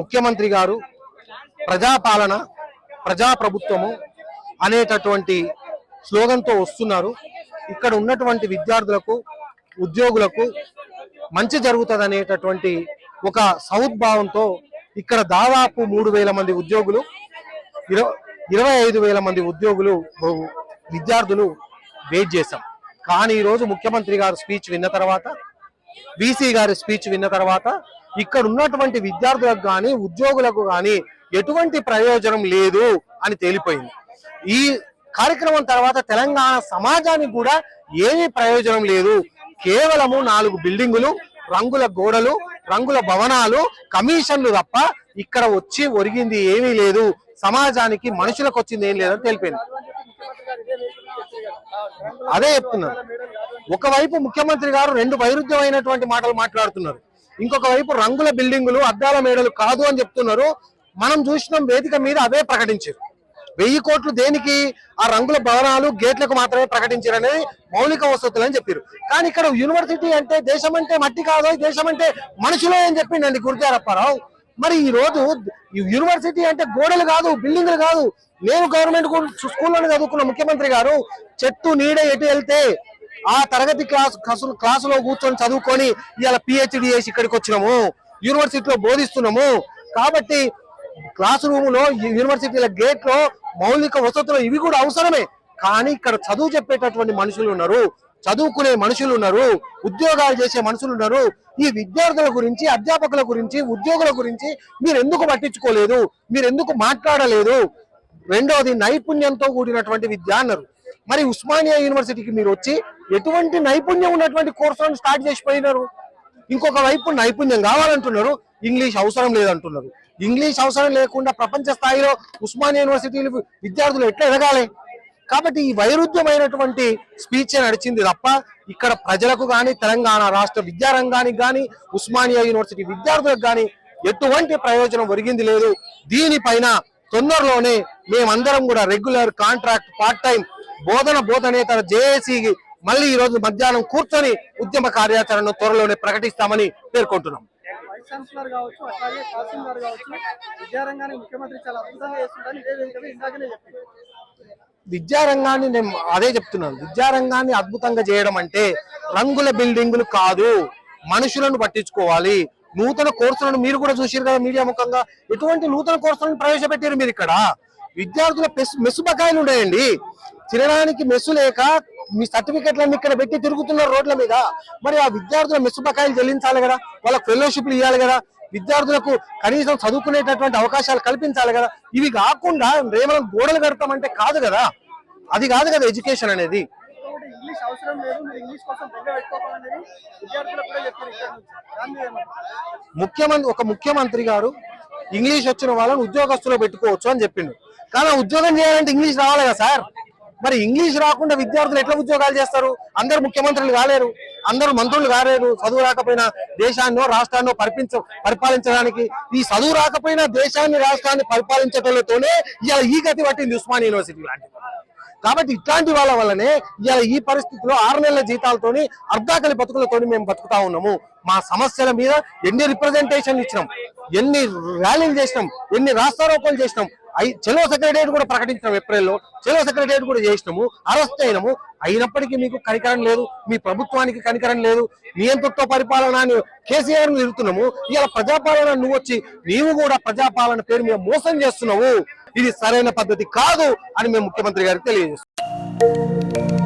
ముఖ్యమంత్రి గారు ప్రజాపాలన ప్రజాప్రభుత్వము అనేటటువంటి స్లోగన్తో వస్తున్నారు. ఇక్కడ ఉన్నటువంటి విద్యార్థులకు ఉద్యోగులకు మంచి జరుగుతుంది అనేటటువంటి ఒక సౌద్భావంతో ఇక్కడ దాదాపు మూడు వేల మంది ఉద్యోగులు ఇరవై ఇరవై ఐదు వేల మంది ఉద్యోగులు విద్యార్థులు వెయిట్ చేశాం. కానీ ఈరోజు ముఖ్యమంత్రి గారు స్పీచ్ విన్న తర్వాత బీసీ గారి స్పీచ్ విన్న తర్వాత ఇక్కడ ఉన్నటువంటి విద్యార్థులకు కానీ ఉద్యోగులకు కానీ ఎటువంటి ప్రయోజనం లేదు అని తేలిపోయింది. ఈ కార్యక్రమం తర్వాత తెలంగాణ సమాజానికి కూడా ఏమీ ప్రయోజనం లేదు. కేవలము నాలుగు బిల్డింగులు రంగుల గోడలు రంగుల భవనాలు కమిషన్లు తప్ప ఇక్కడ వచ్చి ఒరిగింది ఏమీ లేదు. సమాజానికి మనుషులకు వచ్చింది ఏం లేదని తెలిపింది అదే చెప్తున్నాను ఒకవైపు ముఖ్యమంత్రి గారు రెండు వైరుధ్యమైనటువంటి మాటలు మాట్లాడుతున్నారు. ఇంకొక వైపు రంగుల బిల్డింగులు అద్దాల మేడలు కాదు అని చెప్తున్నారు. మనం చూసినాం వేదిక మీద అవే ప్రకటించారు. వెయ్యి కోట్లు దేనికి? ఆ రంగుల భవనాలు గేట్లకు మాత్రమే ప్రకటించారు అనేది మౌలిక వసతులు అని చెప్పారు. కానీ ఇక్కడ యూనివర్సిటీ అంటే దేశం అంటే మట్టి కాదు దేశం అంటే మనుషులే అని చెప్పిండండి గురుజారప్పారావు మరి ఈ రోజు యూనివర్సిటీ అంటే గోడలు కాదు బిల్డింగ్లు కాదు. నేను గవర్నమెంట్ స్కూల్లోనే చదువుకున్న ముఖ్యమంత్రి గారు. చెట్టు నీడ ఎటు వెళ్తే ఆ తరగతి క్లాస్ క్లాస్ క్లాసులో కూర్చొని చదువుకొని ఇవాళ పిహెచ్డి చేసి ఇక్కడికి వచ్చినాము. యూనివర్సిటీలో బోధిస్తున్నాము. కాబట్టి క్లాస్ రూమ్లో ఈ యూనివర్సిటీల గేట్లో మౌలిక వసతులు ఇవి కూడా అవసరమే. కానీ ఇక్కడ చదువు చెప్పేటటువంటి మనుషులు ఉన్నారు. చదువుకునే మనుషులు ఉన్నారు ఉద్యోగాలు చేసే మనుషులు ఉన్నారు. ఈ విద్యార్థుల గురించి అధ్యాపకుల గురించి ఉద్యోగుల గురించి మీరు ఎందుకు పట్టించుకోలేదు? మీరు ఎందుకు మాట్లాడలేదు? రెండవది నైపుణ్యంతో కూడినటువంటి విద్య అన్నారు. మరి ఉస్మానియా యూనివర్సిటీకి మీరు వచ్చి ఎటువంటి నైపుణ్యం ఉన్నటువంటి కోర్సులను స్టార్ట్ చేసిపోయినారు? ఇంకొక వైపు నైపుణ్యం కావాలంటున్నారు ఇంగ్లీష్ అవసరం లేదంటున్నారు. ఇంగ్లీష్ అవసరం లేకుండా ప్రపంచ స్థాయిలో ఉస్మానియా యూనివర్సిటీలు విద్యార్థులు ఎట్లా ఎదగాలి? కాబట్టి ఈ వైరుధ్యమైనటువంటి స్పీచ్ నడిచింది తప్ప ఇక్కడ ప్రజలకు కానీ తెలంగాణ రాష్ట్ర విద్యారంగానికి కానీ ఉస్మానియా యూనివర్సిటీ విద్యార్థులకు కానీ ఎటువంటి ప్రయోజనం ఒరిగింది లేదు. దీనిపైన తొందరలోనే మేమందరం కూడా రెగ్యులర్ కాంట్రాక్ట్ పార్ట్ టైం బోధన బోధనేతర జేఏసీ మళ్ళీ ఈ రోజు మధ్యాహ్నం కూర్చొని ఉద్యమ కార్యాచరణను త్వరలోనే ప్రకటిస్తామని పేర్కొంటున్నాం. ఛాన్సలర్ కావచ్చు అట్లాగే కావచ్చు ముఖ్యమంత్రి చాలా అద్భుతంగా చేస్తుందని ఇదే విధంగా ఇందాకనే చెప్పింది విద్యారంగాన్ని నేను అదే చెప్తున్నాను. విద్యారంగాన్ని అద్భుతంగా చేయడం అంటే రంగుల బిల్డింగులు కాదు. మనుషులను పట్టించుకోవాలి. నూతన కోర్సులను మీరు కూడా చూసారు కదా మీడియా ముఖంగా. ఎటువంటి నూతన కోర్సులను ప్రవేశపెట్టారు మీరు ఇక్కడ? విద్యార్థుల పెస్- మెస్సు బకాయిలు ఉన్నాయండి. తినడానికి మెస్సు లేక మీ సర్టిఫికెట్లన్నీ ఇక్కడ పెట్టి తిరుగుతున్నారు రోడ్ల మీద మరి ఆ విద్యార్థుల మెస్సు బకాయిలు చెల్లించాలి కదా? వాళ్ళకి ఫెలోషిప్లు ఇవ్వాలి కదా? విద్యార్థులకు కనీసం చదువుకునేటటువంటి అవకాశాలు కల్పించాలి కదా. ఇవి కాకుండా రేమలం గోడలు కడతామంటే కాదు కదా. అది కాదు కదా ఎడ్యుకేషన్ అనేది. ఇంకొకటి ఇంగ్లీష్ అవసరం లేదు మీరు ఇంగ్లీష్ కోసం బెంగ పెట్టుకోవాలనేది విద్యార్థులకు కూడా చెప్పారు ఇక్కడ నుంచి. దాని మీద ఏమంటారు? ముఖ్యమంత్రి ఒక ముఖ్యమంత్రి గారు ఇంగ్లీష్ వచ్చిన వాళ్ళని ఉద్యోగస్తులో పెట్టుకోవచ్చు అని చెప్పిండు. కానీ ఉద్యోగం చేయాలంటే ఇంగ్లీష్ రావాలి కదా సార్. మరి ఇంగ్లీష్ రాకుండా విద్యార్థులు ఎట్లా ఉద్యోగాలు చేస్తారు? అందరు ముఖ్యమంత్రులు కాలేరు. అందరూ మంత్రులు కాలేరు చదువు రాకపోయినా దేశాన్నో రాష్ట్రాన్నో పరిపించ పరిపాలించడానికి ఈ చదువు రాకపోయినా దేశాన్ని రాష్ట్రాన్ని పరిపాలించటంతోనే ఇవాళ ఈ గతి పట్టింది ఉస్మాన్ యూనివర్సిటీ లాంటిది కాబట్టి ఇట్లాంటి వాళ్ళ వల్లనే ఇవాళ ఈ పరిస్థితిలో ఆరు నెలల జీతాలతోని అర్ధాకలి బతుకులతోని మేము బతుకుతా ఉన్నాము. మా సమస్యల మీద ఎన్ని రిప్రజెంటేషన్లు ఇచ్చినాం? ఎన్ని ర్యాలీలు చేసినాం? ఎన్ని రాస్తారోపణలు చేసినాం? చెలో సెక్రటరియట్ కూడా ప్రకటించినాం ఏప్రిల్లో. చెలో సెక్రటరియట్ కూడా చేసినాము. అరెస్ట్ అయినాము. అయినప్పటికీ మీకు కనికరం లేదు. మీ ప్రభుత్వానికి కనికరం లేదు. నియంతృత్వ పరిపాలన అని కేసీఆర్ నిలుతున్నాము ఇలా ప్రజాపాలన నువ్వు వచ్చి నీవు కూడా ప్రజాపాలన పేరు మీద మోసం చేస్తున్నావు. ఇది సరైన పద్ధతి కాదు అని మేము ముఖ్యమంత్రి గారికి తెలియజేస్తున్నాం.